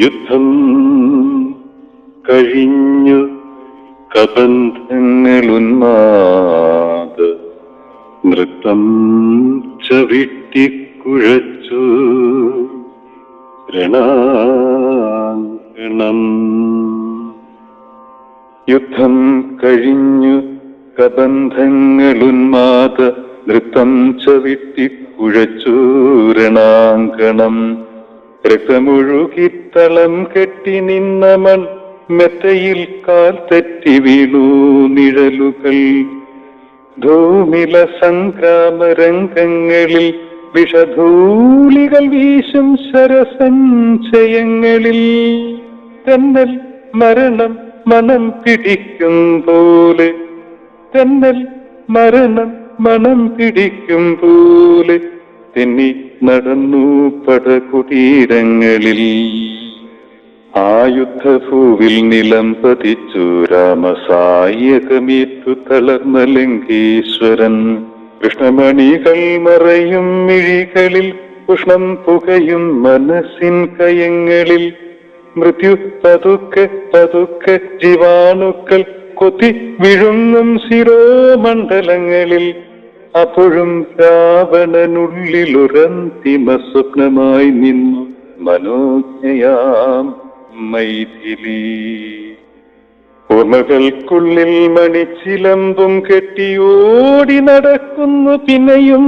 യുദ്ധം കഴിഞ്ഞു കബന്ധങ്ങൾ ഉന്മാദ നൃത്തം ചവിട്ടിക്കുഴച്ചു രണാങ്കണം. യുദ്ധം കഴിഞ്ഞു കബന്ധങ്ങൾ ഉന്മാദ നൃത്തം ചവിട്ടിക്കുഴച്ചു രണാങ്കണം. രക്തമൊഴുകിത്തളം കെട്ടി നിന്ന മൺ മെത്തയിൽ കാൽ തെറ്റി വീണു നിഴലുകൾ. ധൂമില സംഗ്രാമരംഗങ്ങളിൽ വിഷധൂളികൾ വീശും ശരസഞ്ചയങ്ങളിൽ. തന്നൽ മരണം മണം പിടിക്കും പോലെ. തന്നൽ മരണം മണം പിടിക്കും പോലെ. തെന്നി നടന്നു പടകുടീരങ്ങളിൽ. ആ നിലം പതിച്ചു രാമസായകമേറ്റു തളർന്ന ലങ്കേശ്വരൻ. കൃഷ്ണമണികൾ മറയും മിഴികളിൽ ഉഷ്ണം പുകയും മനസ്സിൻ കയങ്ങളിൽ. മൃത്യു പതുക്കെ പതുക്കെ ജീവാണുക്കൾ കൊത്തി വിഴുങ്ങും ശിരോമണ്ഡലങ്ങളിൽ. അപ്പോഴും രാവണനുള്ളിലൊരന്തിമ സ്വപ്നമായി നിന്നു. മനോജ്ഞയാം മൈഥിലി. ഉമകൾക്കുള്ളിൽ മണിച്ചിലമ്പും കെട്ടിയോടി നടക്കുന്നു പിന്നെയും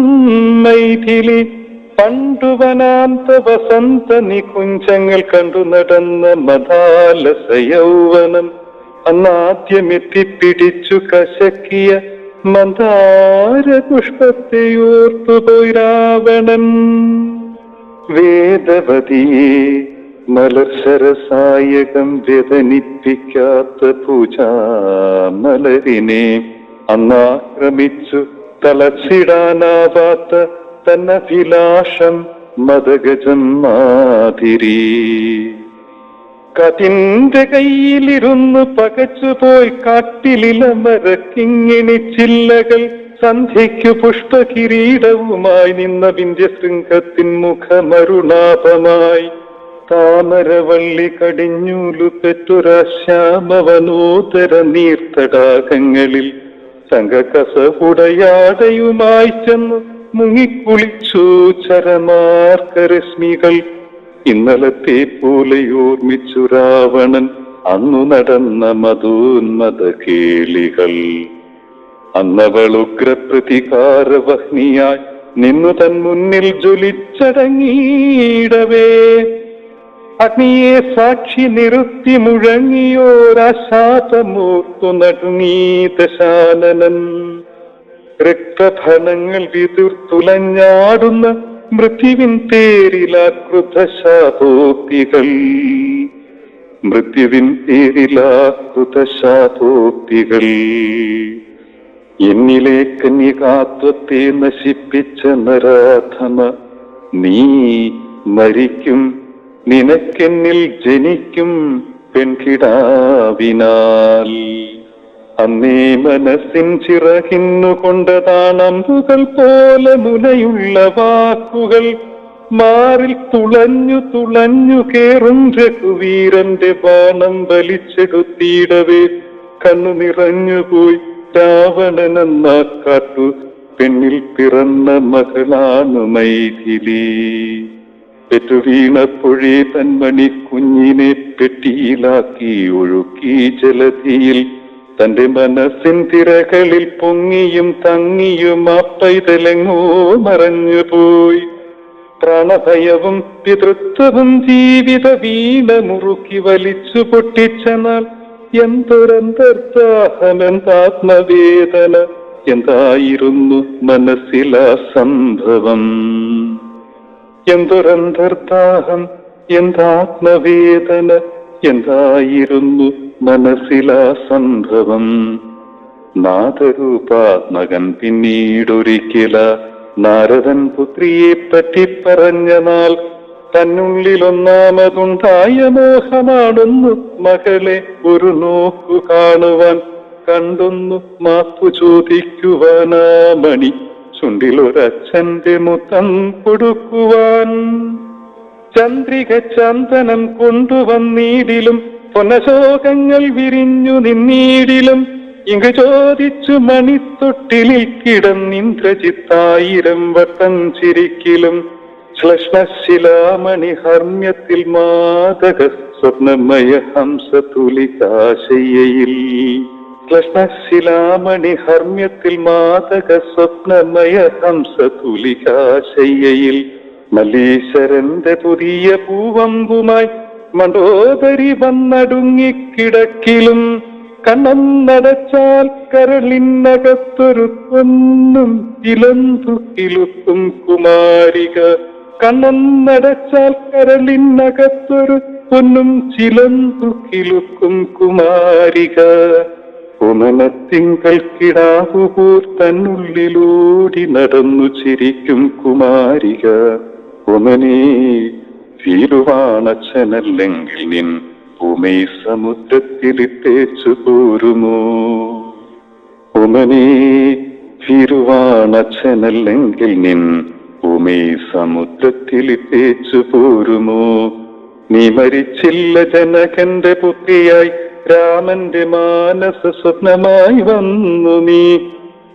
മൈഥിലി. പണ്ടുവനാന്ത വസന്ത നികുഞ്ചങ്ങൾ കണ്ടു നടന്ന മതാലസ യൗവനം അന്നാദ്യമെത്തിപ്പിടിച്ചു കശക്കിയ മന്ദാര പുഷ്പത്തെയോർത്തുപോയി രാവണൻ വേദവതിയെ മലർശരസായകം വ്യതനിപ്പിക്കാത്ത പൂജാമലരിനെ അന്നാക്രമിച്ചു തളച്ചിടാനാവാത്ത തന്നഭിലാഷം മതഗജം മാതിരി കതിന്റെ കയ്യിലിരുന്ന് പകച്ചുപോയി കാട്ടിലില മരക്കിങ്ങിണി ചില്ലകൾ സന്ധ്യയ്ക്കു പുഷ്പകിരീടവുമായി നിന്ന വിന്ധ്യശൃംഗത്തിൻ മുഖമരുണാപമായി. താമരവള്ളി കടിഞ്ഞൂലു പെറ്റൊരാശ്യാമവനോദര നീർത്തടാകങ്ങളിൽ സംഘകസവുടയാടയുമായി ചെന്ന് മുങ്ങിക്കുളിച്ചു ചരമാർക്കരശ്മികൾ ഇന്നലത്തെ പോലെ ഓർമ്മിച്ചു രാവണൻ. അന്നു നടന്ന മതോന്മത കേളികൾ. അന്നവൾ ഉഗ്രപ്രതികാരവഹ്നിയായി നിന്നു തൻ മുന്നിൽ ജ്വലിച്ചടങ്ങിയിടവേ. അഗ്നിയെ സാക്ഷി നിർത്തി മുഴങ്ങിയോരാശാപമൂർത്തു നടുങ്ങീ ദശാനനൻ രക്തഫലങ്ങൾ വിതുർത്തുലഞ്ഞാടുന്ന മൃത്യുവിൻ തേരിലാകൃതശാതോക്തികൾ മൃത്യുവിൻ പേരിലാകൃതശാതോക്തികൾ എന്നിലെ കന്യകാത്വത്തെ നശിപ്പിച്ച നരാധമ നീ മരിക്കും നിനക്കെന്നിൽ ജനിക്കും പെൺകിടാവിനാൽ. അന്നേ മനസ്സിൻ ചിറകിന്നുകൊണ്ടതാണമ്പുകൾ പോലെ മുലയുള്ള വാക്കുകൾ. മാറിൽ തുളഞ്ഞു തുളഞ്ഞു കേറും രഘുവീരന്റെ ബാണം വലിച്ചെടുത്തിയിടവേ കണ്ണു നിറഞ്ഞുപോയി രാവണനെന്ന കാട്ടു പെണ്ണിൽ പിറന്ന മകളാണ് മൈഥിലി. പെറ്റുവീണപ്പൊഴേ തന്മണി കുഞ്ഞിനെ പെട്ടിയിലാക്കി ഒഴുക്കി ജലധിയിൽ തന്റെ മനസ്സിൻ തിരകളിൽ പൊങ്ങിയും തങ്ങിയും ആ പൈതലെങ്ങോ മറഞ്ഞുപോയി പ്രാണഭയവും പിതൃത്വവും ജീവിത വീണ മുറുക്കി വലിച്ചു പൊട്ടിച്ച നാൾ എന്തൊരന്തർത്താഹമെന്താത്മവേദന എന്തായിരുന്നു മനസ്സിലാ സംഭവം? എന്തൊരന്തർത്താഹം എന്താത്മവേദന? എന്തായിരുന്നു മനസ്സിലാ സംഭവം നാഥരൂപാത്മകൻ പിന്നീടൊരിക്കല. നാരദൻ പുത്രിയെ പറ്റി പറഞ്ഞ നാൾ തന്നുള്ളിലൊന്നാമതുണ്ടായ മോഹമാണെന്നു മകളെ ഒരു നോക്കു കാണുവാൻ കണ്ടൊന്നു മാപ്പു ചോദിക്കുവാനാ മണി ചുണ്ടിലൊരച്ഛന്റെ മുത്തം കൊടുക്കുവാൻ. ചന്ദ്രിക ചന്ദനം കൊണ്ടുവന്നീടിലും പൊന്നശോകങ്ങൾ വിരിഞ്ഞു നിന്നീടിലും ഇങ്ങ് ചോദിച്ചു മണിത്തൊട്ടിലിൽ കിടന്നിന്ദ്രജിത്തായിരം വട്ടം ചിരിക്കിലും ശ്ലഷ്ണശിലാമണി ഹർമ്മ്യത്തിൽ മാതക സ്വർണമയ ഹംസതുലികാശയ്യയിൽ ശ്ലഷ്ണശിലാമണി ഹർമ്മ്യത്തിൽ മാതക സ്വപ്നമയ ഹംസതുലികാശയ്യയിൽ മല്ലീശ്വരന്റെ പുതിയ പൂവമ്പുമായി മണ്ടോദരി വന്നടുങ്ങിക്കിടക്കിലും കണ്ണം നടച്ചാൽ കരളിനകത്തൊരു പൊന്നും ഇലന്തു കിലുക്കും കുമാരിക. കണ്ണം നടച്ചാൽ കരളിനകത്തൊരു പൊന്നും ചിലന്തു കിലുക്കും കുമാരിക. കുമനത്തിങ്കൾ കിടാവുപോൽ തന്നുള്ളിലൂടി നടന്നു ചിരിക്കും കുമാരിക. ഉമനേ വീരുവാണച്ചനല്ലെങ്കിൽ നിൻ ഭൂമി സമുദ്രത്തിലിട്ടേച്ചു പോരുമോ? ഉമനേ വീരുവാണച്ചനല്ലെങ്കിൽ നിൻ ഭൂമി സമുദ്രത്തിലിട്ടേച്ചു പോരുമോ? നീ മരിച്ചില്ല ജനകന്റെ പുത്രിയായി രാമന്റെ മാനസ സ്വപ്നമായി വന്നു നീ.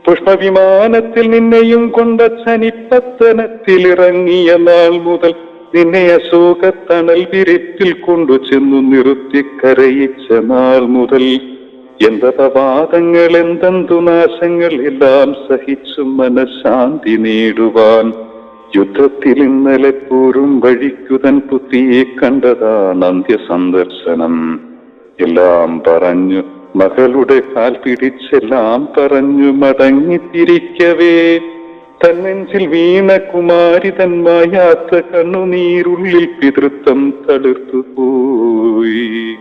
പുഷ്പവിമാനത്തിൽ നിന്നെയും കൊണ്ട ചനിപ്പത്തനത്തിലിറങ്ങിയ നാൾ മുതൽ നിന്നെ അശോകത്തണൽ വിരിപ്പിൽ കൊണ്ടു ചെന്നു നിർത്തി കരയിച്ച നാൾ മുതൽ എന്തപവാദങ്ങൾ എന്തെന്തു നാശങ്ങൾ എല്ലാം സഹിച്ചു മനഃശാന്തി നേടുവാൻ യുദ്ധത്തിൽ ഇന്നലെ പോരും വഴിക്കുതൻ പുത്തിയെ കണ്ടതാണ് അന്ത്യസന്ദർശനം. എല്ലാം പറഞ്ഞു മകളുടെ കാൽ പിടിച്ചെല്ലാം പറഞ്ഞു മടങ്ങിത്തിരിക്കവേ തന്നെഞ്ചിൽ വീണ കുമാരി തന്മായാത്ത കണ്ണുനീരുള്ളിൽ പിതൃത്വം തളിർത്തു പോയി.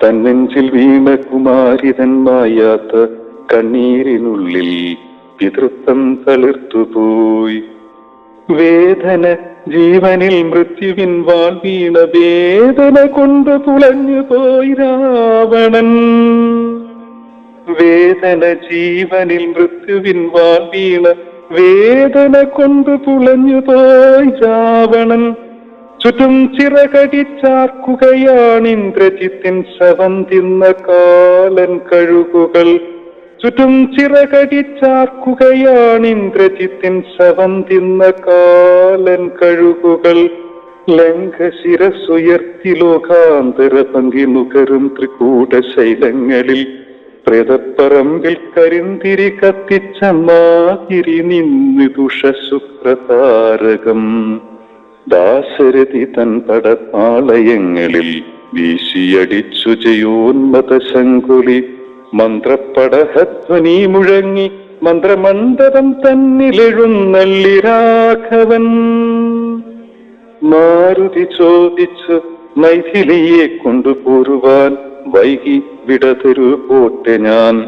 തന്നെഞ്ചിൽ വീണ കുമാരി തന്മായാത്ത കണ്ണീരിനുള്ളിൽ പിതൃത്വം തളിർത്തു പോയി. വേദന ജീവനിൽ മൃത്യുവിൻ വാൾ വീണ വേദന കൊണ്ട് പുളഞ്ഞു പോയി രാവണൻ. വേദന ജീവനിൽ മൃത്യുവിൻ വാൾ വീണ വേദന കൊണ്ട് പുളഞ്ഞു പോയി രാവണൻ. ചുറ്റും ചിറകടിച്ചാർക്കുകയാണ് ഇന്ദ്രജിത്തിൻ ശവം തിന്ന കാലൻ കഴുകുകൾ. ചുറ്റും ചിറകടിച്ചാർക്കുകയാണ് ഇന്ദ്രജിത്തിൻ ശവം തിന്ന കാലൻ കഴുകുകൾ. ലംഘശിരസുയർത്തി ലോകാന്തര പങ്കി നുകരും ത്രികൂട ശൈലങ്ങളിൽ പ്രേതപ്പറമ്പിൽ കരിന്തിരി കത്തിച്ച നിന്ന് നിന്നു ദുഷശുക്രതാരകം ദാശരഥി തൻ പടപ്പാളയങ്ങളിൽ വീശിയടിച്ചു ജയോന്മത ശങ്കുലി. മന്ത്രപ്പടഹധ്വനി മുഴങ്ങി മന്ത്രമണ്ഡപം തന്നിലെഴുന്നള്ളി രാഘവൻ. മാരുതി ചോദിച്ചു മൈഥിലിയെ കൊണ്ടുപോരുവാൻ വൈകി വിടതൊരു പോട്ടെ ഞാൻ.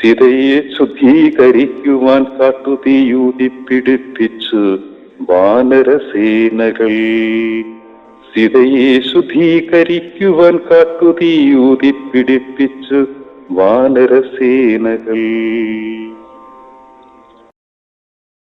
സീതയെ ശുദ്ധീകരിക്കുവാൻ കാട്ടുതീയൂതി പിടിപ്പിച്ചു വാനരസേനകൾ. സീതയെ ശുദ്ധീകരിക്കുവാൻ കാട്ടുതീയൂതി പിടിപ്പിച്ചു വാനരസേനകൾ.